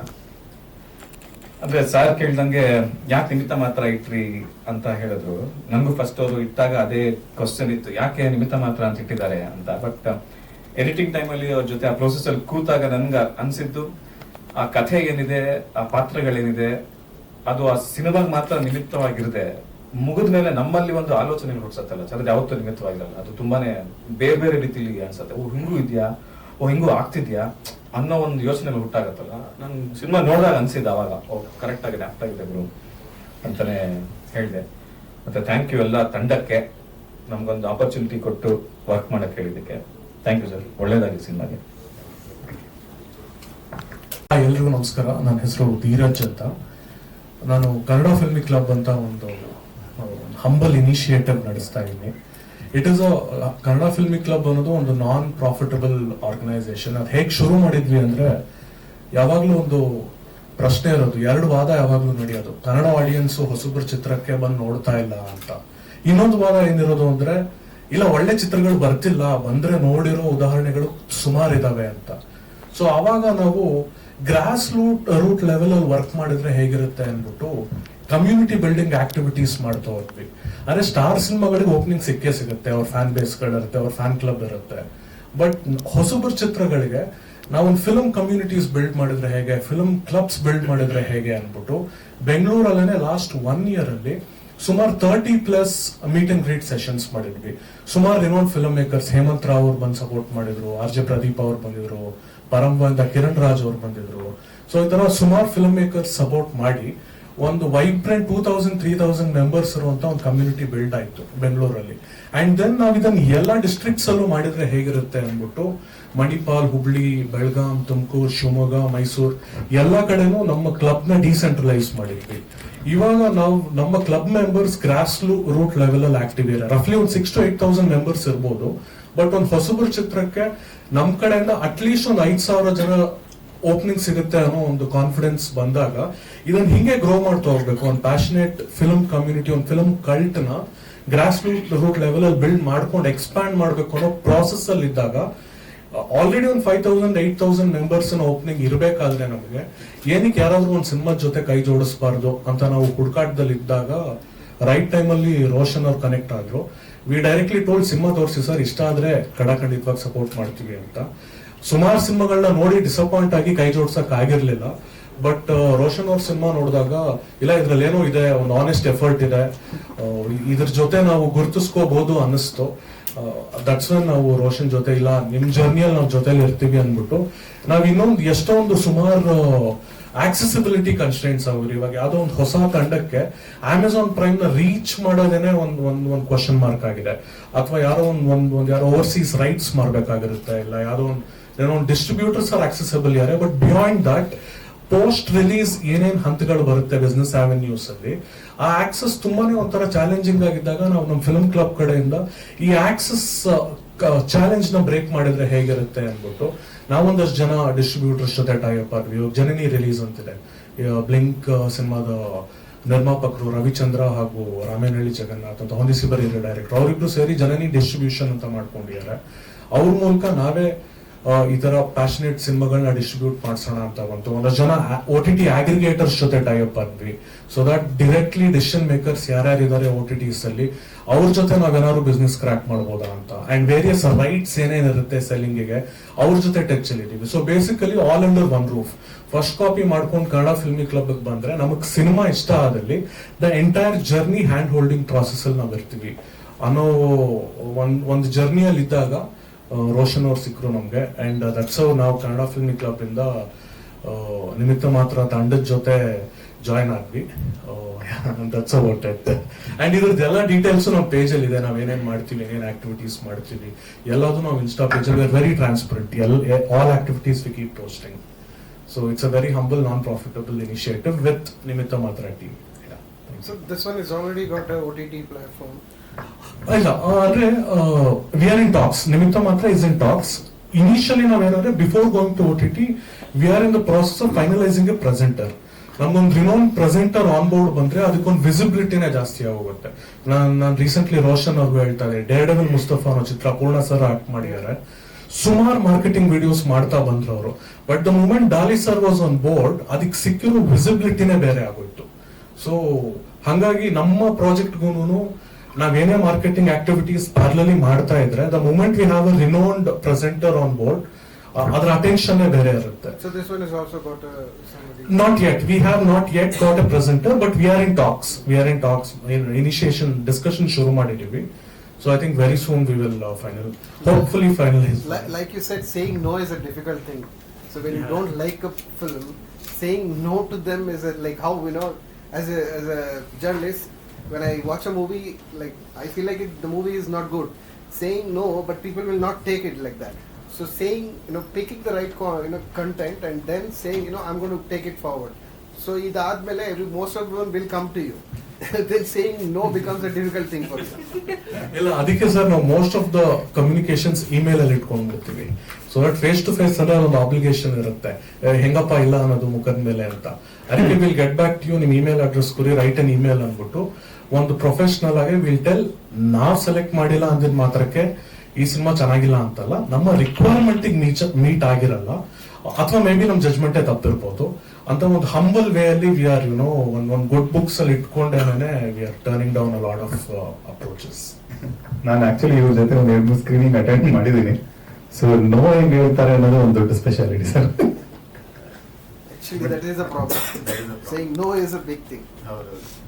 ಅಂದ್ರೆ ಸರ್ ಕೇಳ್ದಂಗೆ, ಯಾಕೆ ನಿಮಿತ್ತ ಮಾತ್ರ ಇಟ್ರಿ? ಅಂತ ಹೇಳಿದ್ರು. ನನಗೂ ಫಸ್ಟ್ ಅವರು ಇಟ್ಟಾಗ ಅದೇ ಕ್ವಶನ್ ಇತ್ತು, ಯಾಕೆ ನಿಮಿತ್ತ ಮಾತ್ರ ಅಂತ ಇಟ್ಟಿದ್ದಾರೆ? ಅಂತ. ಬಟ್ ಎಡಿಟಿಂಗ್ ಟೈಮಲ್ಲಿ ಅವ್ರ ಜೊತೆ ಆ ಪ್ರೊಸೆಸ್ ಅಲ್ಲಿ ಕೂತಾಗ ನನ್ಗೆ ಅನ್ಸಿದ್ದು, ಆ ಕಥೆ ಏನಿದೆ, ಆ ಪಾತ್ರಗಳೇನಿದೆ, ಅದು ಆ ಸಿನಿಮಾಗೆ ಮಾತ್ರ ನಿಮಿತ್ತವಾಗಿರದೆ ಮುಗಿದ ಮೇಲೆ ನಮ್ಮಲ್ಲಿ ಒಂದು ಆಲೋಚನೆ ಹುಡ್ಸತ್ತಲ್ಲ ಸರ್ ಅದು ಯಾವತ್ತೂ ನಿಮಿತ್ತವಾಗಿರಲ್ಲ. ಅದು ತುಂಬಾನೇ ಬೇರೆ ಬೇರೆ ರೀತಿಲಿ ಅನ್ಸತ್ತೆ. ಓ, ಹಿಂಗೂ ಇದೆಯಾ? ಓ, ಹಿಂಗೂ ಆಗ್ತಿದ್ಯಾ? ಅನ್ನೋ ಒಂದು ಯೋಚನೆ ಹುಟ್ಟಾಗತ್ತಲ್ಲ. ನಾನು ಸಿನಿಮಾ ನೋಡಿದಾಗ ಅನ್ಸಿದ್ದು ಅವಾಗ. ಓ ಕರೆಕ್ಟ್ ಆಗಿದೆ ಅರ್ಥ ಆಗಿದೆ ಗುರು ಅಂತಾನೆ ಹೇಳಿದೆ. ಮತ್ತೆ ಥ್ಯಾಂಕ್ ಯು ಎಲ್ಲ ತಂಡಕ್ಕೆ. ನಮ್ಗೊಂದು ಆಪರ್ಚುನಿಟಿ ಕೊಟ್ಟು ವರ್ಕ್ ಮಾಡಕ್ ಹೇಳಿದ್ದಕ್ಕೆ. ಥ್ಯಾಂಕ್ ಯು ಸರ್ ಒಳ್ಳೇದಾಗಿ ಸಿನಿಮಾಗೆ. ಎಲ್ರಿಗೂ ನಮಸ್ಕಾರ. ನನ್ನ ಹೆಸರು ಧೀರಜ್ ಅಂತ. ನಾನು ಕನ್ನಡ ಫಿಲ್ಮಿ ಕ್ಲಬ್ ಅಂತ ಒಂದು ಹಂಬಲ್ ಇನಿಷಿಯೇಟಿವ್ ನಡೆಸ್ತಾ ಇದ್ದೀನಿ. It is a Kannada filmy club ಅನ್ನೋದು ಒಂದು ನಾನ್ ಪ್ರಾಫಿಟಬಲ್ ಆರ್ಗನೈಸೇಷನ್ ಅದು ಹೇಗೆ ಶುರು ಮಾಡಿದ್ವಿ ಅಂದ್ರೆ, ಯಾವಾಗಲೂ ಒಂದು ಪ್ರಶ್ನೆ ಇರೋದು, ಎರಡು ವಾದ ಯಾವಾಗಲೂ ನಡೆಯೋದು. ಕನ್ನಡ ಆಡಿಯನ್ಸ್ ಹೊಸಬ್ರ ಚಿತ್ರಕ್ಕೆ ಬಂದು ನೋಡ್ತಾ ಇಲ್ಲ ಅಂತ. ಇನ್ನೊಂದು ವಾದ ಏನಿರೋದು ಅಂದ್ರೆ, ಇಲ್ಲ, ಒಳ್ಳೆ ಚಿತ್ರಗಳು ಬರ್ತಿಲ್ಲ, ಬಂದ್ರೆ ನೋಡಿರೋ ಉದಾಹರಣೆಗಳು ಸುಮಾರು ಇದಾವೆ ಅಂತ. ಸೊ ಅವಾಗ ನಾವು ಗ್ರಾಸ್ ರೂಟ್ ರೂಟ್ ಲೆವೆಲ್ ಅಲ್ಲಿ ವರ್ಕ್ ಮಾಡಿದ್ರೆ ಹೇಗಿರುತ್ತೆ ಅಂದ್ಬಿಟ್ಟು ಕಮ್ಯುನಿಟಿ ಬಿಲ್ಡಿಂಗ್ ಆಕ್ಟಿವಿಟೀಸ್ ಮಾಡ್ತಾ ಹೋದ್ವಿ. ಅಂದ್ರೆ ಸ್ಟಾರ್ ಸಿನಿಮಾಗಳಿಗೆ ಓಪನಿಂಗ್ ಸಿಕ್ಕೇ ಸಿಗುತ್ತೆ, ಅವ್ರ ಫ್ಯಾನ್ ಬೇಸ್ಗಳಿರುತ್ತೆ ಅವ್ರ ಫ್ಯಾನ್ ಕ್ಲಬ್ ಇರುತ್ತೆ. ಬಟ್ ಹೊಸಬರ ಚಿತ್ರಗಳಿಗೆ ನಾವೊಂದು ಫಿಲ್ಮ್ ಕಮ್ಯುನಿಟೀಸ್ ಬಿಲ್ಡ್ ಮಾಡಿದ್ರೆ ಹೇಗೆ ಫಿಲ್ಮ್ ಕ್ಲಬ್ಸ್ ಬಿಲ್ಡ್ ಮಾಡಿದ್ರೆ ಹೇಗೆ ಅಂದ್ಬಿಟ್ಟು ಬೆಂಗಳೂರಲ್ಲೇ ಲಾಸ್ಟ್ ಒನ್ ಇಯರ್ ಅಲ್ಲಿ ಸುಮಾರು thirty plus meet and greet sessions ಮಾಡಿದ್ವಿ. ಸುಮಾರು renowned film makers Hemanth Rao ಅವ್ರು ಬಂದು ಸಪೋರ್ಟ್ ಮಾಡಿದ್ರು, ಆರ್ ಜೆ ಪ್ರದೀಪ್ ಅವ್ರು ಬಂದಿದ್ರು ಪರಂಬಂದ ಕಿರಣ್ ರಾಜ್ ಅವ್ರು ಬಂದಿದ್ರು. ಸೊ ಈ ತರ ಸುಮಾರು ಫಿಲ್ಮ್ ಮೇಕರ್ಸ್ ಸಪೋರ್ಟ್ ಮಾಡಿ ಒಂದು vibrant two thousand three thousand members ಇರುವಂತ ಒಂದು ಕಮ್ಯುನಿಟಿ ಬಿಲ್ಡ್ ಆಯ್ತು ಬೆಂಗಳೂರಲ್ಲಿ. ಅಂಡ್ ದೆನ್ ನಾವು ಇದನ್ನ ಎಲ್ಲ ಡಿಸ್ಟ್ರಿಕ್ಟ್ಸ್ ಅಲ್ಲೂ ಮಾಡಿದ್ರೆ ಹೇಗಿರುತ್ತೆ ಅಂದ್ಬಿಟ್ಟು ಮಣಿಪಾಲ್, ಹುಬ್ಳಿ, ಬೆಳಗಾಂ, ತುಮಕೂರು, ಶಿವಮೊಗ್ಗ, ಮೈಸೂರು ಎಲ್ಲ ಕಡೆನೂ ನಮ್ಮ ಕ್ಲಬ್ನ ಡಿಸೆಂಟ್ರಲೈಸ್ ಮಾಡಿದ್ವಿ. ಇವಾಗ ನಾವು ನಮ್ಮ club members gross root level ಅಲ್ಲಿ ಆಕ್ಟಿವ್ ಇರೋ ರಫ್ಲಿ ಒಂದು six to eight thousand members ಇರ್ಬೋದು. ಬಟ್ ಒಂದು ಹೊಸಬರ ಚಿತ್ರಕ್ಕೆ ನಮ್ ಕಡೆಯಿಂದ ಅಟ್ಲೀಸ್ಟ್ ಒಂದು ಐದ್ ಸಾವಿರ ಜನ ಓಪನಿಂಗ್ ಸಿಗುತ್ತೆ ಅನ್ನೋ ಒಂದು ಕಾನ್ಫಿಡೆನ್ಸ್ ಬಂದಾಗ ಇದನ್ನ ಹಿಂಗೆ ಗ್ರೋ ಮಾಡ್ತಾ ಹೋಗ್ಬೇಕು. ಒಂದು ಪ್ಯಾಷನೇಟ್ ಫಿಲ್ಮ್ ಕಮ್ಯುನಿಟಿ ಒಂದು film cult grass root level ಅಲ್ಲಿ ಬಿಲ್ಡ್ ಮಾಡ್ಕೊಂಡು ಎಕ್ಸ್ಪ್ಯಾಂಡ್ ಮಾಡ್ಬೇಕು ಅನ್ನೋ ಪ್ರಾಸೆಸ್ ಅಲ್ಲಿ ಇದ್ದಾಗ ಆಲ್ರೆಡಿ ಒಂದು five thousand eight thousand members opening ಇರಬೇಕಾದ್ರೆ ನಮಗೆ, ಏನಕ್ಕೆ ಯಾರಾದ್ರೂ ಒಂದು ಸಿನಿಮಾದ ಜೊತೆ ಕೈ ಜೋಡಿಸಬಾರ್ದು ಅಂತ ನಾವು ಹುಡುಕಾಟದಲ್ಲಿ ಇದ್ದಾಗ ರೈಟ್ ಟೈಮ್ ಅಲ್ಲಿ ರೋಷನ್ ಅವ್ರು ಕನೆಕ್ಟ್ ಆದ್ರು. ವಿ ಡೈರೆಕ್ಟ್ಲಿ ಟೋಲ್ಡ್ ಸಿನಿಮಾ ತೋರಿಸಿ, ಸರ್, ಇಷ್ಟ ಆದ್ರೆ ಖಂಡಿತವಾಗಿ ಸಪೋರ್ಟ್ ಮಾಡ್ತೀವಿ ಅಂತ. ಸುಮಾರು ಸಿನಿಮಾಗಳನ್ನ ನೋಡಿ ಡಿಸಪಾಯಿಂಟ್ ಆಗಿ ಕೈ ಜೋಡ್ಸಕ್ ಆಗಿರ್ಲಿಲ್ಲ. ಬಟ್ ರೋಷನ್ ಅವ್ರ ಸಿನಿಮಾ ನೋಡಿದಾಗ ಇಲ್ಲ ಇದ್ರಲ್ಲಿ ಏನೋ ಇದೆ ಒಂದು ಆನೆಸ್ಟ್ ಎಫರ್ಟ್ ಇದೆ. ಆ, ಇದ್ರ ಜೊತೆ ನಾವು ಗುರುತಿಸ್ಕೋಬಹುದು ಅನ್ನಿಸ್ತು. ದಟ್ಸ್ ವೆನ್ ನಾವು ರೋಷನ್ ಜೊತೆ ಇಲ್ಲ ನಿಮ್ ಜರ್ನಿಯಲ್ಲಿ ನಾವು ಜೊತೆಲಿ ಇರ್ತೀವಿ ಅಂದ್ಬಿಟ್ಟು ನಾವ್ ಇನ್ನೊಂದು ಎಷ್ಟೊಂದು ಸುಮಾರು ಆಕ್ಸೆಸಿಬಿಲಿಟಿ ಕನ್ಸ್ಟೆಂಟ್ಸ್ ಅವ್ರು. ಇವಾಗ ಯಾವ್ದೋ ಒಂದು ಹೊಸ ತಂಡಕ್ಕೆ ಅಮೆಝಾನ್ ಪ್ರೈಮ್ನ ರೀಚ್ ಮಾಡೋದೇನೆ ಒಂದ್ ಒಂದ್ ಒಂದ್ ಕ್ವಶನ್ ಮಾರ್ಕ್ ಆಗಿದೆ. ಅಥವಾ ಯಾರೋ ಒಂದ್ ಒಂದ್ ಒಂದ್ ಯಾರೋ ಓವರ್ಸೀಸ್ ರೈಟ್ಸ್ ಮಾಡ್ಬೇಕಾಗಿರುತ್ತೆ ಇಲ್ಲ ಯಾರೋ ಒಂದ್ ಏನೋ distributors are accessible ಯಾರೆ but beyond that post release ಏನೇನು ಹಂತಗಳು ಬರುತ್ತೆ ಬಿಸ್ನೆಸ್ ಆವೆನ್ಯೂಸ್ ಅಲ್ಲಿ, ಆ ಆಕ್ಸೆಸ್ ತುಂಬಾನೇ ಒಂಥರ ಚಾಲೆಂಜಿಂಗ್ ಆಗಿದ್ದಾಗ ನಾವು ನಮ್ಮ ಫಿಲ್ಮ್ ಕ್ಲಬ್ ಕಡೆಯಿಂದ ಈ ಆಕ್ಸೆಸ್ ಚಾಲೆಂಜ್ನ ಬ್ರೇಕ್ ಮಾಡಿದ್ರೆ ಹೇಗಿರುತ್ತೆ ಅಂದ್ಬಿಟ್ಟು ನಾವೊಂದಷ್ಟು ಜನ ಡಿಸ್ಟ್ರಿಬ್ಯೂಟರ್ಸ್ ಜೊತೆ ಟೈಅಪ್ ಆದ್ವಿ. ಜನನಿ ರಿಲೀಸ್ ಅಂತಿದೆ. ಬ್ಲಿಂಕ್ ಸಿನಿಮಾದ ನಿರ್ಮಾಪಕರು ರವಿಚಂದ್ರ ಹಾಗೂ ರಾಮೇನಹಳ್ಳಿ ಜಗನ್ನಾಥ್ ಅಂತ ಹೊಂದಿಸಿ ಬರೀ ಡೈರೆಕ್ಟರ್ ಅವರಿಬ್ರು ಸೇರಿ ಜನನಿ ಡಿಸ್ಟ್ರಿಬ್ಯೂಷನ್ ಅಂತ ಮಾಡ್ಕೊಂಡಿದ್ದಾರೆ. ಅವ್ರ ಮೂಲಕ ನಾವೇ ಈ ತರ ಪ್ಯಾಷನೇಟ್ ಸಿನಿಮಾಗಳನ್ನ ಡಿಸ್ಟ್ರಿಬ್ಯೂಟ್ ಮಾಡ್ಸೋಣ ಅಂತ ಬಂತು. ಒಂದಷ್ಟು ಜನ ಒ ಟಿ ಟಿ ಅಗ್ರಿಗೇಟರ್ಸ್ ಜೊತೆ ಟೈಪ್ ಆದ್ವಿ. So that directly decision makers ಯಾರ್ಯಾರು ಇದಾರೆ ಓ ಟಿ ಟಿಸ್ ಅಲ್ಲಿ, ಅವ್ರ ಜೊತೆ ನಾವೇನಾದ್ರು ಬಿಸ್ನೆಸ್ ಕ್ರ್ಯಾಕ್ ಮಾಡ್ಬೋದಾ ಅಂತ. ಅಂಡ್ ವೇರಿಯಸ್ ರೈಟ್ಸ್ ಏನೇನಿರುತ್ತೆ ಸೆಲ್ಲಿಂಗ್ಗೆ, ಅವ್ರ ಜೊತೆ ಟಚ್ ಅಲ್ಲಿ ಇದೀವಿ so basically all under one roof first copy ಮಾಡ್ಕೊಂಡು ಕನ್ನಡ ಫಿಲ್ಮಿ ಕ್ಲಬ್ ಬಂದ್ರೆ ನಮಗ್ ಸಿನಿಮಾ ಇಷ್ಟ ಆದಲ್ಲಿ the entire journey hand holding process ಅಲ್ಲಿ ನಾವ್ ಇರ್ತೀವಿ. ಅನ್ನೋ ಒಂದ್, ಒಂದು ಜರ್ನಿಯಲ್ಲಿ ಇದ್ದಾಗ ರೋಷನ್ ಅವ್ರು ಸಿಕ್ಕರು ನಮ್ಗೆ ಅಂಡ್ ದಟ್ಸ್ ನಾವು ಕನ್ನಡ ಫಿಲ್ಮಿ ಇಂದ ನಿಮಿತ್ತ ಮಾತ್ರ ತಂಡದ ಜೊತೆ ಜಾಯ್ನ್ ಆದ್ವಿ. ದಟ್ಸ್ ಅಬೌಟ್ ಇಟ್ ಅಂಡ್ ಇದ್ರದ್ದು ಎಲ್ಲ ಡೀಟೇಲ್ಸ್ ನಮ್ಮ ಪೇಜಲ್ಲಿ ಇದೆ. ನಾವ್ ಏನೇನು ಮಾಡ್ತೀವಿ, ಏನೇನ್ ಆಕ್ಟಿವಿಟೀಸ್ ಮಾಡ್ತೀವಿ, ಎಲ್ಲದೂ ನಾವು ಇನ್ಸ್ಟಾ ಪೇಜ್ ಅಲ್ಲಿ. Very transparent L all activities we keep posting so it's a very humble non profitable initiative with ನಿಮಿತ್ತ ಮಾತ್ರ team So, this one is already got ಟಿ OTT platform. ಇಲ್ಲ ಅಂದ್ರೆ ವಿ ಆರ್ ಇನ್ ಟಾಕ್ಸ್ ನಿಮಿತ್ತ ಮಾತ್ರ is in talks initially ನಾವೇನಂದ್ರೆ before going to O T T we are in the process of finalizing a presenter ನಮ್ಗೊಂದು renowned presenter on board ಬಂದ್ರೆ ಅದಕ್ಕೊಂದು ವಿಸಿಬಿಲಿಟಿನೇ ಜಾಸ್ತಿ ಆಗೋಗುತ್ತೆ. ನಾನ್, ನಾನು ರೀಸೆಂಟ್ಲಿ ರೋಷನ್ ಅವ್ರಿಗೂ ಹೇಳ್ತಾ ಇದ್ದೆ ಡೇರ್ಡೆವಲ್ ಮುಸ್ತಫಾ ಅನ್ನೋ ಚಿತ್ರ ಪೂರ್ಣ ಸರ್ ಆಕ್ಟ್ ಮಾಡಿದ್ದಾರೆ. ಸುಮಾರು ಮಾರ್ಕೆಟಿಂಗ್ ವಿಡಿಯೋಸ್ ಮಾಡ್ತಾ ಬಂದ್ರು ಅವರು. But the moment Dolly sir was on board ಅದಕ್ಕೆ ಸಿಕ್ಕಿರೋ ವಿಸಿಬಿಲಿಟಿನೇ ಬೇರೆ ಆಗೋಯ್ತು. ಸೊ ಹಂಗಾಗಿ ನಮ್ಮ ಪ್ರಾಜೆಕ್ಟ್ಗೂ ನಾವೇನೇ ಮಾರ್ಕೆಟಿಂಗ್ ಆಕ್ಟಿವಿಟೀಸ್ ಪ್ಯಾರಲಲ್ಲಿ ಮಾಡ್ತಾ ಇದ್ರೆ the moment we have a renowned presenter on board ಅದರ ಅಟೆನ್ಷನ್ ಬೇರೆ ಇರುತ್ತೆ uh. We have not yet got a presenter, but we are in talks. We are in talks. In initiation discussion ಶುರು ಮಾಡಿದ್ದೀವಿ. So I think very soon we will uh, final. Hopefully finalize. Like, like you said, saying no is a difficult thing. So when you don't like a film, saying no to them is a, like how you know, as a as a journalist, when I watch a movie, like I feel like it, the movie is not good. Saying no, but people will not take it like that. So saying you know, picking the right co- you know content and then saying you know I'm going to take it forward. So ಇದಾದ್ಮೇಲೆ most of them will come to you. then saying no becomes a difficult thing for you. ಇಲ್ಲ ಅದಕ್ಕೆ sir ನಾವು most of the communications email ಅಲ್ಲಿ ಇಟ್ಕೊಂಡ್ಬಿಡ್ತೀವಿ so that face to face ಅಂದ್ರೆ ಒಂದು obligation ಇರುತ್ತೆ ಹೆಂಗಪ್ಪ ಇಲ್ಲ ಅನ್ನೋದು ಮುಖದ ಮೇಲೆ ಅಂತ ಅದಕ್ಕೆ will get back to you ನಿಮ್ ಇಮೇಲ್ ಅಡ್ರೆಸ್ ಕೊಡಿ ರೈಟ್ ಅನ್ ಇಮೇಲ್ ಅಂದ್ಬಿಟ್ಟು ಒಂದು ಪ್ರೊಫೆಷನಲ್ ಆಗಿ ವಿಲ್ ಟೆಲ್ ನಾವು ಸೆಲೆಕ್ಟ್ ಮಾಡಿಲ್ಲ ಅಂದಿದ್ ಮಾತ್ರಕ್ಕೆ ಈ ಸಿನಿಮಾ ಚೆನ್ನಾಗಿಲ್ಲ ಅಂತಲ್ಲ ನಮ್ಮ ರಿಕ್ವೈರ್ಮೆಂಟ್ ಮೀಟ್ ಆಗಿರಲ್ಲ ಅಥವಾ ಮೇ ಬಿ ನಮ್ ಜಜ್ಮೆಂಟೇ ತಪ್ಪಿರ್ಬೋದು. ಅಂತ ಒಂದು ಹಂಬಲ್ ವೇ ಅಲ್ಲಿ ವಿ ಆರ್ ಯು ನೋ ಒಂದ್ ಒಂದ್ ಗುಡ್ ಬುಕ್ಸ್ ಅಲ್ಲಿ ಇಟ್ಕೊಂಡೇನೆ we are turning down a lot of approaches ನಾನು ಆಕ್ಚುಲಿ ಇವ್ರ ಜೊತೆ ಒಂದು ಎರಡು ಸ್ಕ್ರೀನಿಂಗ್ ಅಟೆಂಡ್ ಮಾಡಿದ್ದೀನಿ. ಸೊ ನೋ ಹೆಂಗ್ ಹೇಳ್ತಾರೆ ಅನ್ನೋದು ಒಂದು ದೊಡ್ಡ speciality sir. Actually, that is a problem. saying no is a big thing. ಹೌದು